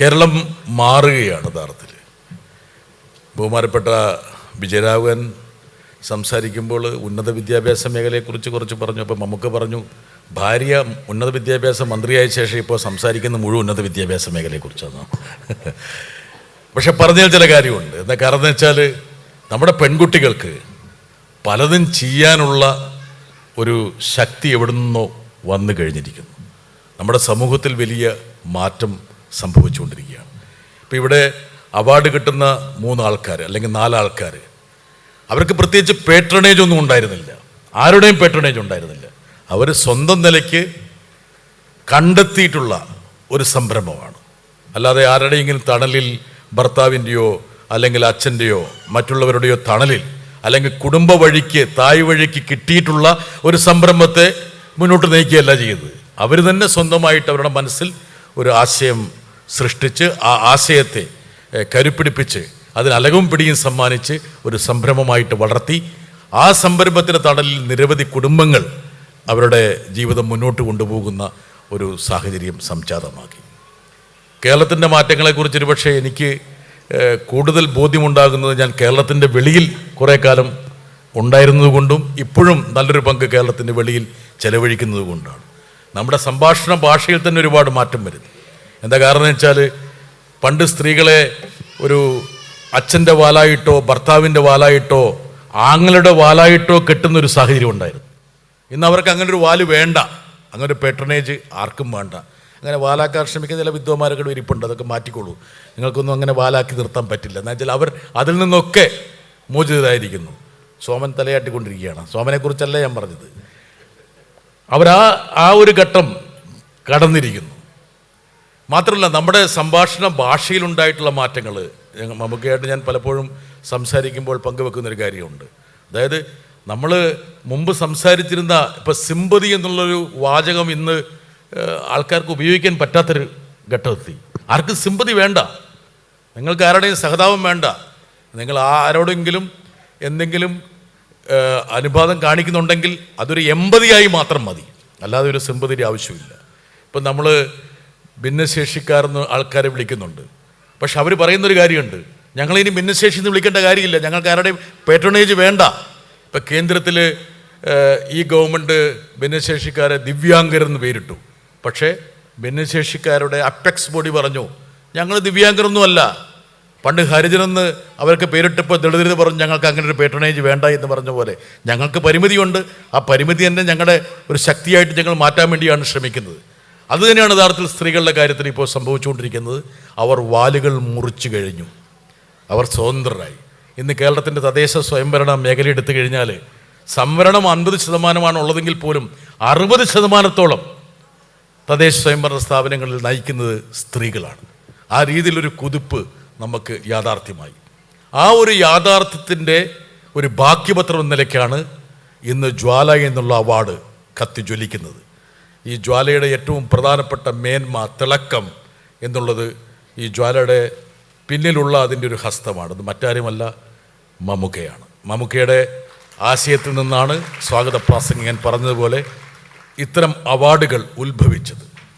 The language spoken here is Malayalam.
കേരളം മാറുകയാണ് യഥാർത്ഥത്തിൽ. ബഹുമാനപ്പെട്ട വിജയരാഘവൻ സംസാരിക്കുമ്പോൾ ഉന്നത വിദ്യാഭ്യാസ മേഖലയെക്കുറിച്ച് കുറച്ച് പറഞ്ഞു. അപ്പോൾ നമുക്ക് പറഞ്ഞു ഭാര്യ ഉന്നത വിദ്യാഭ്യാസ മന്ത്രിയായ ശേഷം ഇപ്പോൾ സംസാരിക്കുന്ന മുഴുവൻ ഉന്നത വിദ്യാഭ്യാസ മേഖലയെക്കുറിച്ചാണ്. പക്ഷെ പറഞ്ഞാൽ ചില കാര്യമുണ്ട്. എന്താ കാരണം എന്ന് വെച്ചാൽ നമ്മുടെ പെൺകുട്ടികൾക്ക് പലതും ചെയ്യാനുള്ള ഒരു ശക്തി എവിടെ നിന്നോ വന്നു കഴിഞ്ഞിരിക്കുന്നു. നമ്മുടെ സമൂഹത്തിൽ വലിയ മാറ്റം സംഭവിച്ചുകൊണ്ടിരിക്കുകയാണ്. ഇപ്പം ഇവിടെ അവാർഡ് കിട്ടുന്ന മൂന്ന് ആൾക്കാർ അല്ലെങ്കിൽ നാലാൾക്കാർ അവർക്ക് പ്രത്യേകിച്ച് പേട്രണേജ് ഒന്നും ഉണ്ടായിരുന്നില്ല. ആരുടെയും പേട്രണേജ് ഉണ്ടായിരുന്നില്ല. അവർ സ്വന്തം നിലയ്ക്ക് കണ്ടെത്തിയിട്ടുള്ള ഒരു സംരംഭമാണ്. അല്ലാതെ ആരുടെയെങ്കിലും തണലിൽ ഭർത്താവിന്റെയോ അല്ലെങ്കിൽ അച്ഛന്റെയോ മറ്റുള്ളവരുടെയോ തണലിൽ അല്ലെങ്കിൽ കുടുംബ വഴിക്ക് തായ് വഴിക്ക് കിട്ടിയിട്ടുള്ള ഒരു സംരംഭത്തെ മുന്നോട്ട് നയിക്കുകയല്ല ചെയ്യുന്നത് അവർ തന്നെ സ്വന്തമായിട്ട് അവരുടെ മനസ്സിൽ ഒരു ആശയം സൃഷ്ടിച്ച് ആ ആശയത്തെ കരുപ്പിടിപ്പിച്ച് അതിന് പിടിയും സമ്മാനിച്ച് ഒരു സംരംഭമായിട്ട് വളർത്തി. ആ സംരംഭത്തിന്റെ തടലിൽ നിരവധി കുടുംബങ്ങൾ അവരുടെ ജീവിതം മുന്നോട്ട് കൊണ്ടുപോകുന്ന ഒരു സാഹചര്യം സംജാതമാക്കി. കേരളത്തിന്റെ മാറ്റങ്ങളെക്കുറിച്ച് ഒരുപക്ഷെ എനിക്ക് കൂടുതൽ ബോധ്യമുണ്ടാകുന്നത് ഞാൻ കേരളത്തിന്റെ വെളിയിൽ കുറേ കാലം ഉണ്ടായിരുന്നതുകൊണ്ടും ഇപ്പോഴും നല്ലൊരു പങ്ക് കേരളത്തിന്റെ വെളിയിൽ ചെലവഴിക്കുന്നത് കൊണ്ടാണ്. നമ്മുടെ സംഭാഷണ ഭാഷയിൽ തന്നെ ഒരുപാട് മാറ്റം വരുന്നു. എന്താ കാരണം വെച്ചാൽ പണ്ട് സ്ത്രീകളെ ഒരു അച്ഛന്റെ വാലായിട്ടോ ഭർത്താവിന്റെ വാലായിട്ടോ ആങ്ങളുടെ വാലായിട്ടോ കെട്ടുന്ന ഒരു സാഹചര്യം ഉണ്ടായിരുന്നു. ഇന്ന് അവർക്ക് അങ്ങനെ ഒരു വാൽ വേണ്ട. അങ്ങനെ ഒരു പേട്രണേജ് ആർക്കും വേണ്ട. അങ്ങനെ വാലാക്കാൻ ശ്രമിക്കുന്ന ചില വിദ്വാന്മാരൊക്കെ ഇരിപ്പുണ്ട്. അതൊക്കെ മാറ്റിക്കോളൂ. നിങ്ങൾക്കൊന്നും അങ്ങനെ വാലാക്കി നിർത്താൻ പറ്റില്ല. എന്ന് വെച്ചാൽ അവർ അതിൽ നിന്നൊക്കെ മോചിതരായിരിക്കുന്നു. സോമൻ തലയാട്ടിക്കൊണ്ടിരിക്കുകയാണ്. സോമനെക്കുറിച്ചല്ല ഞാൻ പറഞ്ഞത്. അവരാ ആ ഒരു ഘട്ടം കടന്നിരിക്കുന്നു. മാത്രമല്ല നമ്മുടെ സംഭാഷണ ഭാഷയിലുണ്ടായിട്ടുള്ള മാറ്റങ്ങൾ. നമുക്കായിട്ട് ഞാൻ പലപ്പോഴും സംസാരിക്കുമ്പോൾ പങ്കുവെക്കുന്നൊരു കാര്യമുണ്ട്. അതായത് നമ്മൾ മുമ്പ് സംസാരിച്ചിരുന്ന ഇപ്പം സിമ്പതി എന്നുള്ളൊരു വാചകം ഇന്ന് ആൾക്കാർക്ക് ഉപയോഗിക്കാൻ പറ്റാത്തൊരു ഘട്ടമെത്തി ആർക്കും സിമ്പതി വേണ്ട? നിങ്ങൾക്ക് ആരുടെയും സഹതാപം വേണ്ട. നിങ്ങൾ ആരോടെങ്കിലും എന്തെങ്കിലും അനുപാതം കാണിക്കുന്നുണ്ടെങ്കിൽ അതൊരു എമ്പതിയായി മാത്രം മതി. അല്ലാതെ ഒരു സിമ്പതിന്റെ ആവശ്യമില്ല. ഇപ്പം നമ്മൾ ഭിന്നശേഷിക്കാരെന്ന് ആൾക്കാരെ വിളിക്കുന്നുണ്ട്. പക്ഷെ അവർ പറയുന്നൊരു കാര്യമുണ്ട്. ഞങ്ങളിനി ഭിന്നശേഷി എന്ന് വിളിക്കേണ്ട കാര്യമില്ല. ഞങ്ങൾക്ക് ആരുടെയും പേട്രണേജ് വേണ്ട. ഇപ്പം കേന്ദ്രത്തിൽ ഈ ഗവൺമെന്റ് ഭിന്നശേഷിക്കാരെ ദിവ്യാംഗരെന്ന് പേരിട്ടു. പക്ഷേ ഭിന്നശേഷിക്കാരുടെ അപ്പെക്സ് ബോഡി പറഞ്ഞു ഞങ്ങൾ ദിവ്യാംഗരൊന്നുമല്ല പണ്ട് ഹരിജനെന്ന് അവർക്ക് പേരിട്ടപ്പോൾ ദളിതരെന്ന് പറഞ്ഞു ഞങ്ങൾക്ക് അങ്ങനെ ഒരു പേട്രണേജ് വേണ്ട എന്ന് പറഞ്ഞ പോലെ. ഞങ്ങൾക്ക് പരിമിതിയുണ്ട്. ആ പരിമിതി തന്നെ ഞങ്ങളുടെ ഒരു ശക്തിയായിട്ട് ഞങ്ങൾ മാറ്റാൻ വേണ്ടിയാണ് ശ്രമിക്കുന്നത്. അതുതന്നെയാണ് യഥാർത്ഥത്തിൽ സ്ത്രീകളുടെ കാര്യത്തിൽ ഇപ്പോൾ സംഭവിച്ചുകൊണ്ടിരിക്കുന്നത്. അവർ വാലുകൾ മുറിച്ചു കഴിഞ്ഞു. അവർ സ്വതന്ത്രരായി. ഇന്ന് കേരളത്തിന്റെ തദ്ദേശ സ്വയംഭരണ മേഖല എടുത്തു കഴിഞ്ഞാൽ സംവരണം അൻപത് ശതമാനമാണ് ഉള്ളതെങ്കിൽ പോലും അറുപത് ശതമാനത്തോളം തദ്ദേശ സ്വയംഭരണ സ്ഥാപനങ്ങളിൽ നയിക്കുന്നത് സ്ത്രീകളാണ്. ആ രീതിയിലൊരു കുതിപ്പ് നമുക്ക് യാഥാർത്ഥ്യമായി. ആ ഒരു യാഥാർത്ഥ്യത്തിന്റെ ഒരു ബാക്കിപത്രം എന്ന നിലയ്ക്കാണ് ഇന്ന് ജ്വാല എന്നുള്ള അവാർഡ് കത്തി ജ്വലിക്കുന്നത് ഈ ജ്വാലയുടെ ഏറ്റവും പ്രധാനപ്പെട്ട മേന്മ തിളക്കം എന്നുള്ളത് ഈ ജ്വാലയുടെ പിന്നിലുള്ള അതിന്റെ ഒരു ഹസ്തമാണ്. അത് മറ്റാരുമല്ല മമുക്കയാണ് മമുക്കയുടെ ആശയത്തിൽ നിന്നാണ് സ്വാഗത പ്രാസംഗികൻ പറഞ്ഞതുപോലെ ഇത്തരം അവാർഡുകൾ ഉത്ഭവിച്ചത്.